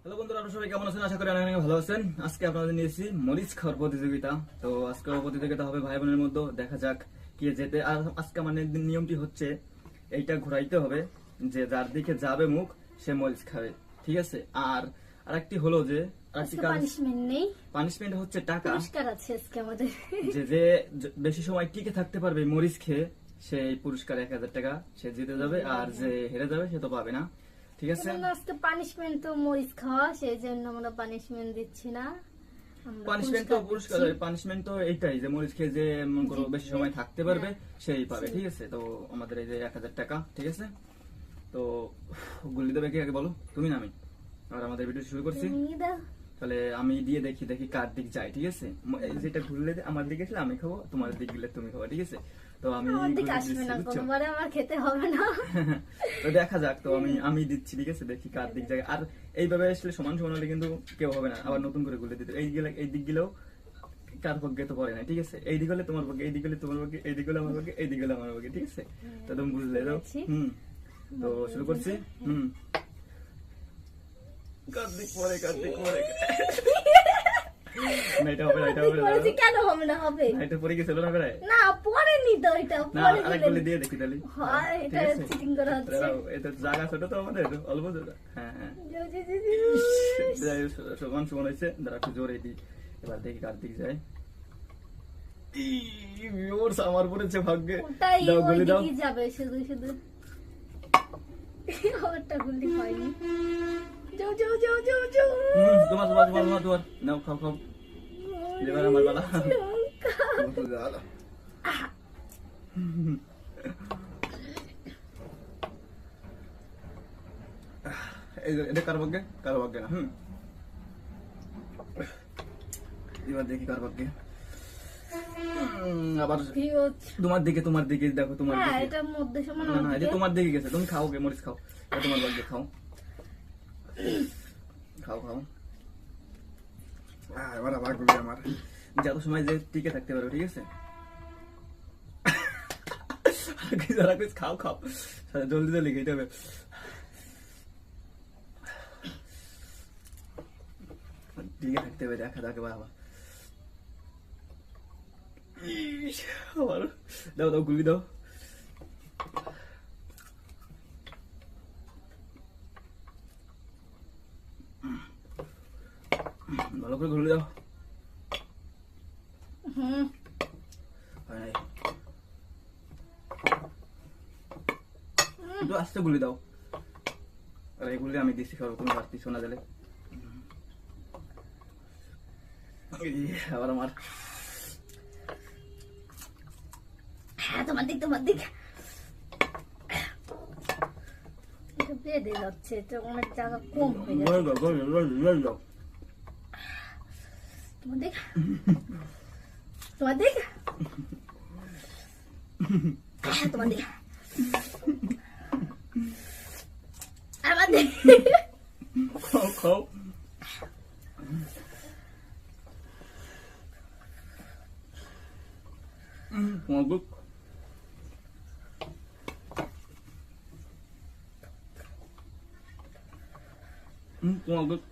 Hello বন্ধুরা আপনারা সবাই কেমন আছেন? আশা করি অনেক ভালো আছেন। আজকে আপনাদের নিয়েছি মরিচ খাওয়ার প্রতিযোগিতা। তো আজকে প্রতিযোগিতা হবে ভাই বোনের মধ্যে। দেখা যাক কে যেতে আর আজকে মানে নিয়মটি হচ্ছে এইটা ঘোরাইতে হবে যে যার দিকে যাবে মুখ সে মরিচ খাবে। ঠিক আছে? আর আরেকটি হলো যে পানিশমেন্ট হচ্ছে টাকা। আছে আজকে আমাদের। যে যে বেশি সময় টিকে থাকতে পারবে মরিচ খেয়ে সেই পুরস্কার এক হাজার টাকা সে জিতে যাবে। আর যে হেরে যাবে সে তো পাবে না। ঠিক আছে? আজকে পানিশমেন্ট তো মরিচ খাওয়া সেই জন্য আমরা পানিশমেন্ট দিচ্ছি না। পানিশমেন্ট তো পুরস্কার পানিশমেন্ট তো এইটাই যে মরিচ খেয়ে যে মন করো বেশি সময় থাকতে পারবে সেই পাবে ঠিক আছে? তো আমাদের এই যে এক হাজার টাকা ঠিক আছে? তো গুল্লি দেবে কি আগে বলো? তুমি না আমি। আর আমাদের ভিডিও শুরু করছি। তাহলে আমি দিয়ে দেখি দেখি কার দিক যায় ঠিক আছে? যেটা ঘুরলে আমার দিকে আসলে আমি খাব তোমার দিক গেলে তুমি খাব ঠিক আছে? তো আমি আমার খেতে হবে না। তো দেখা যাক তো আমি আমি দিচ্ছি ঠিক আছে? দেখি কার দিক যায়। আর এইভাবে আসলে সমান সমান হলে কিন্তু কেউ হবে না আবার নতুন করে গুলে দিতে। এই গেলে এই দিক গেলেও কার পক্ষে তো পড়ে না ঠিক আছে? এই দিক হলে তোমার পক্ষে এই দিক হলে তোমার পক্ষে এই দিক হলে আমার পক্ষে এই দিক হলে আমার পক্ষে ঠিক আছে? তো তুমি বুঝলে তো। হুম তো শুরু করছি। হুম। কার পরে কার পরে না এটা হবে না এটা হবে না কেন হবে না হবে? এটা পরে গেছিল না প্রায়? না পড়েনি তো এটা পরে আরেক দিলে- গুলি দিয়ে দেখি তাহলে। হয়, এটা আছে? করা হচ্ছে। এটা জায়গা ছোট তো আমাদের অল্প জায়গা। হ্যাঁ হ্যাঁ। জি, জি, জি, জি। যাই হোক, সমান সমান হয়েছে। দাঁড়া একটু জোরে দিই এবার দেখি কার দিক যায়। আমার পড়েছে ভাগ্যে। দাও ওই দাও। যাবে শুধু শুধু। ওটা গুলি হয়নি। যাও যাও যাও যাও যাও। হুম, তোমার তোমার তোমার তোমার তোমার নাও খাও খাও। এবার আমার বেলা লঙ্কা। এই যে, এটা কার ভাগ্যে কার ভাগ্যে না হুম। এবার দেখি কার ভাগ্যে আবার তোমার দিকে তোমার দিকে দেখো তোমার হ্যাঁ দিকে। মধ্যে সমান না এটা তোমার দিকে গেছে। তুমি খাও গে মরিচ খাও। তোমার ভাগ্যে খাও। খাও খাও। এবার আবার আমার। যত সময় যে টিকে থাকতে পারো ঠিক আছে? খাও খাও। জলদি জলদি খেতে হবে। টিকে থাকতে হবে, দেখা যাক বাবা। দাও দাও, গুলি দাও। করে গুলি দাও হুম। একটু আস্তে গুলি দাও আর এই গুলি আমি দিচ্ছি খাব তুমি পারতি শোনা দিলে এই, আবার আমার তোমার দিক তোমার দিক বেঁধে যাচ্ছে এটা অনেক জায়গা কম হয়ে যাচ্ছে Tumadig. Tumadig. Ah, tumadig. Ah, tumadig. Coco. Tumadig. Tumadig. Tumadig.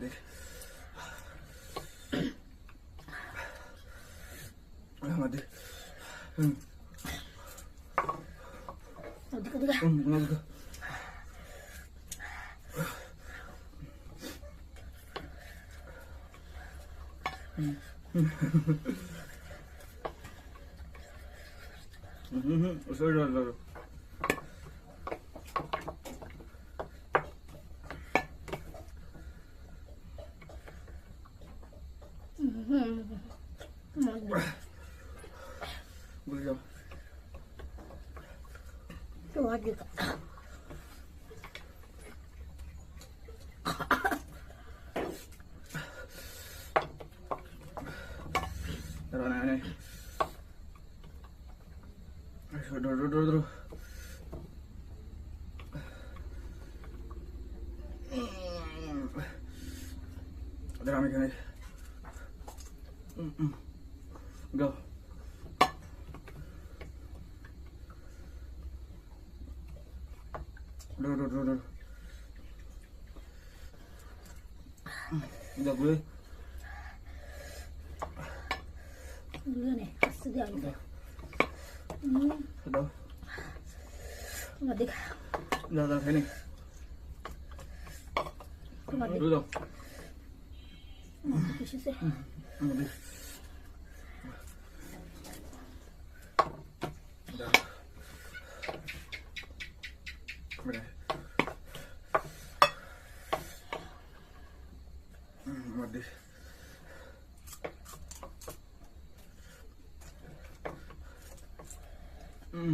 তোমাদের আমাদের হুম ওদিকে ওদিকে হুম, তোমাদের হুম হুম হুম সরি সরি সরি বুঝে যাও তোমার দিকে দাঁড়াও, না, না। সরি, ধরো, ধরো, ধরো, ধরো। দাঁড়াও, আমি এখানে গো ধরো, ধরো, ধরো, ধরো। দাও, ঘুরে। দুজনে আস্তে দিয়ে আমি দাও, হুম, দাও। তোমার দিকে দাও, দাও, খাই নি। তোমার দিকে ধরো, দাও। এসেছে আমাদের দাও। ঘুরে। হুম, আমাদের হুম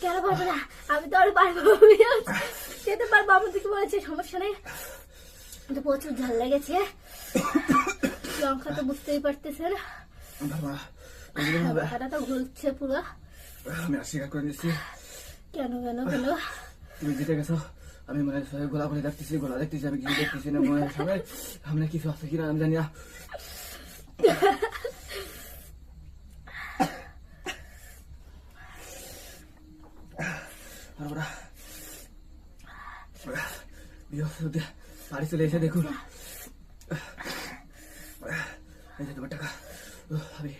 কেন পারব না আমি তো আর পারব খেতে পারব আমার দিকে বলেছে সমস্যা নেই। কিন্তু প্রচুর ঝাল লেগেছে। লঙ্কা তো বুঝতেই পারতেছেন। বাবা এগুলো তো ঘুরছে পুরো। আমি অস্বীকার করে নিচ্ছি। কেন কেন কেন? তুমি জিতে গেছো। আমি মানে সবাই গোলা করে দেখতেছি গোলা দেখতেছি আমি কিছু দেখতেছি না মনে হয় সামনে সামনে কিছু আছে কিনা আমি জানি না আমরা বৃহস্পতি বাড়ি চলে এসে দেখুন এই যে তোমার টাকা উহ, আমি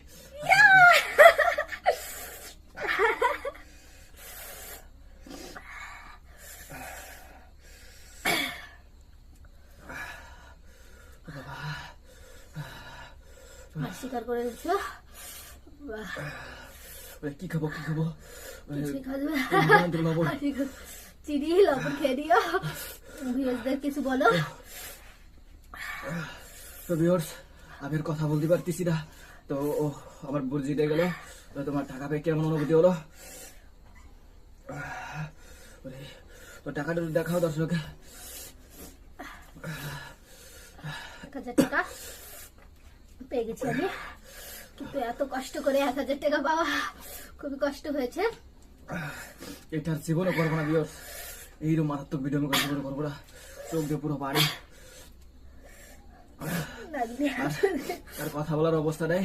স্বীকার করে দিচ্ছ বাহ, ওরে, কি খাব কি খাব ওরে, কিছুই খাওয়া যাবে লবণ দেবো, লবণ। ঠিক আছে। চিনি লবণ খেয়ে দিও ভিউজদের কিছু বলো? তো ভিউয়ার্স আমি কথা বলতে পারতেছি না। তো ও আমার বোর জিতে গেল। তো তোমার টাকা পেয়ে কেমন অনুভূতি হলো? তো টাকাটা দেখাও দর্শক। এক হাজার টাকা পেয়ে গেছি আমি। কিন্তু এত কষ্ট করে এক হাজার টাকা পাওয়া খুবই কষ্ট হয়েছে। এটা আর জীবনে করব না ভিউয়ার্স এইরকম মারাত্মক ভিডিও আমি জীবনে করব না চোখ দিয়ে পুরো বাড়ি। আর কথা বলার অবস্থা নেই।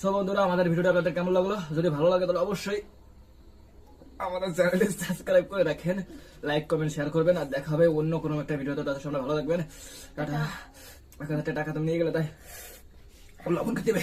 সব বন্ধুরা আমাদের ভিডিওটা আপনাদের কেমন লাগল? যদি ভালো লাগে তাহলে অবশ্যই আমাদের চ্যানেলে সাবস্ক্রাইব করে রাখেন। লাইক কমেন্ট শেয়ার করবেন আর দেখা হবে অন্য কোনো একটা ভিডিওতে তাদের সামনে ভালো থাকবেন। টাটা। এক হাজার টাকা তুমি নিয়ে গেলে তাই। লবণ খেতে